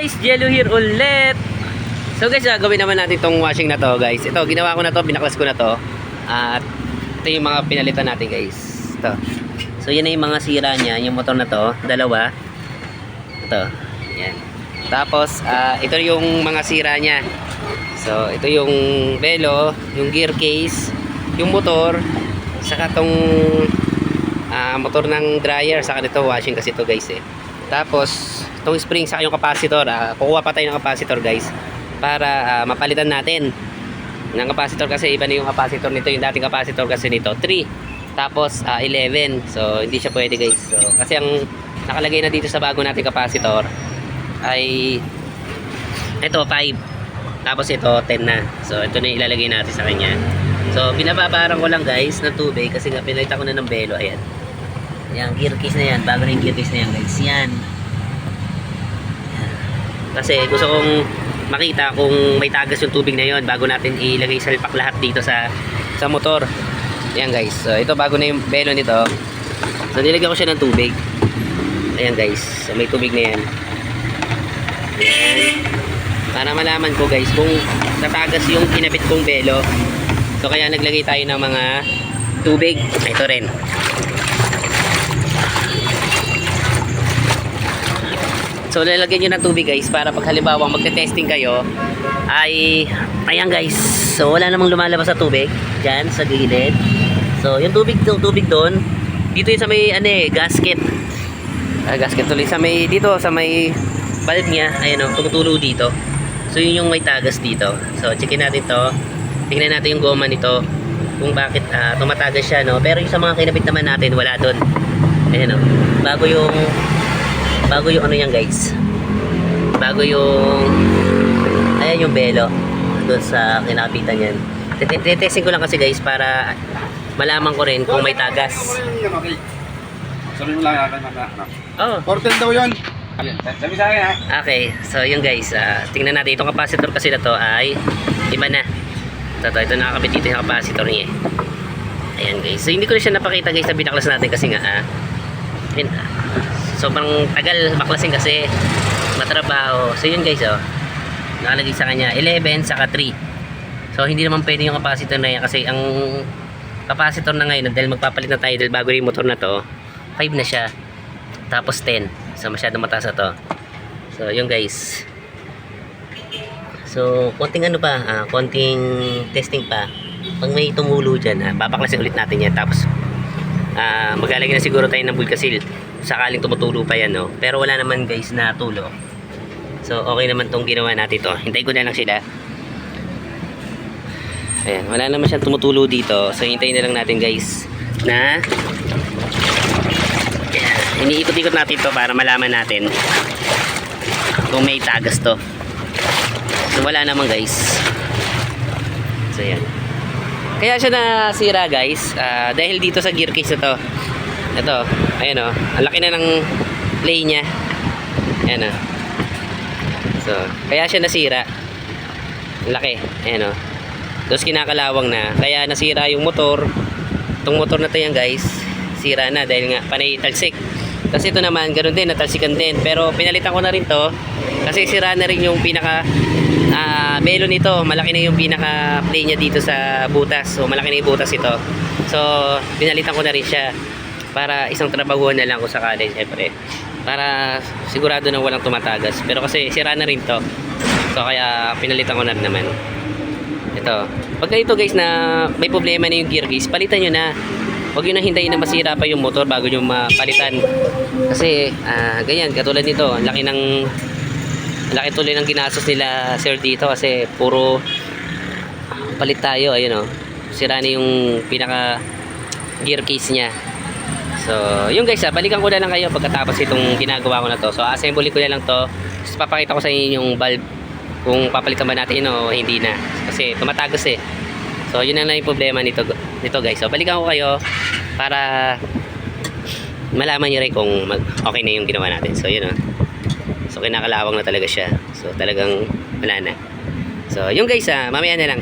guys, Jello here ulit. So guys, gagawin naman natin itong washing na to guys. Ito, ginawa ko na to, pinaklas ko na to. At ito yung mga pinalitan natin guys. Ito. So yan na yung mga sira niya, yung motor na to, dalawa. Ito. Yan. Tapos, ah, ito yung mga sira niya. So, ito yung belo, yung gear case, yung motor, saka tong ah, motor ng dryer, saka dito washing kasi ito guys eh. Tapos, itong spring saka yung capacitor, ah, kukuha pa tayo ng capacitor guys para ah, mapalitan natin ng capacitor kasi iba na yung capacitor nito, yung dating capacitor kasi nito 3, tapos ah, 11. So, hindi siya pwede guys. So, kasi ang nakalagay na dito sa bago nating capacitor ay ito 5 tapos ito 10 na. So ito na yung ilalagay natin sa kanya. So binababaran ko lang guys ng tubig kasi nga pinalitan ko na ng belo ayan yan gear case na yan bago na yung gear case na yan guys yan kasi gusto kong makita kung may tagas yung tubig na yon bago natin ilagay sa lahat dito sa sa motor yan guys so ito bago na yung belo nito so nilagyan ko siya ng tubig ayan guys so may tubig na yan Ayan. Para malaman ko guys kung natagas yung kinabit kong belo. So kaya naglagay tayo ng mga tubig. Ito rin. So lalagyan nyo ng tubig guys para pag halimbawa magte-testing kayo ay ayan guys. So wala namang lumalabas sa tubig diyan sa gilid. So yung tubig yung tubig doon dito yung sa may ano eh gasket. Ah, gasket tuloy sa may dito sa may valve niya ayan o tumutulo dito. So yun yung may tagas dito. So checkin natin to. Tingnan natin yung goma nito kung bakit ah, tumatagas siya no. Pero yung sa mga kinabit naman natin wala doon. Ayan o. Bago yung bago yung ano yan guys. Bago yung ayan yung belo doon sa kinakapitan yan. Titesting ko lang kasi guys para malaman ko rin kung may tagas. Sabi mo lang akin na. Oh, Portal daw yun. Sabi sa akin ha. Okay, so yun guys, ah, tingnan natin itong capacitor kasi na to ay iba na. Ito, ito, ito nakakabit dito yung capacitor niya. eh. Ayan guys, so hindi ko na siya napakita guys sa binaklas natin kasi nga ah, yun, ah, sobrang tagal baklasin kasi matrabaho. So yun guys, oh, nakalagay sa kanya 11 saka 3. So hindi naman pwede yung capacitor na yan kasi ang capacitor na ngayon dahil magpapalit na tayo dahil bago yung motor na to 5 na siya. Tapos 10 so masyado mataas na to. So yun guys. So konting ano pa ah, konting testing pa. Pag may tumulo dyan ah, babaklasin ulit natin yan. Tapos ah, maglalagay na siguro tayo ng bulkasil sakaling tumutulo pa yan no pero wala naman guys na tulo so okay naman tong ginawa natin to hintayin ko na lang sila ayan wala naman siyang tumutulo dito so hintayin na lang natin guys na iniikot-ikot natin to para malaman natin kung may tagas to. So wala naman guys. So yan. Kaya siya nasira guys ah, dahil dito sa gear case na to. Ito, ayan o. Ang laki na ng play niya. Ayan o. So, kaya siya nasira. Ang laki. Ayan o. Tapos kinakalawang na. Kaya nasira yung motor. Itong motor na to yan guys sira na dahil nga panay talsik kasi ito naman ganoon din natalsikan din pero pinalitan ko na rin to kasi sira na rin yung pinaka ah, belo nito malaki na yung pinaka play niya dito sa butas so malaki na yung butas ito so pinalitan ko na rin siya para isang trabaho na lang kung sakali syempre para sigurado na walang tumatagas pero kasi sira na rin to so kaya pinalitan ko na rin naman ito pag ganito guys na may problema na yung gear case palitan nyo na Huwag yun na hintayin na masira pa yung motor bago nyo mapalitan. Kasi, ah, ganyan, katulad nito, ang laki ng laki tuloy ng ginastos nila sir dito kasi puro palit tayo, ayun oh. Sira na yung pinaka gear case niya. So, yung guys, ah, balikan ko na lang kayo pagkatapos itong ginagawa ko na to. So, assemble ko na lang to. Tapos papakita ko sa inyo yung valve kung papalitan ba natin o hindi na. Kasi tumatagas eh. So, yun lang yung problema nito, nito guys. So, balikan ko kayo para malaman nyo rin kung mag, okay na yung ginawa natin. So, yun o. So, kinakalawang na talaga siya. So, talagang wala na. So, yung guys, ah, mamaya na lang.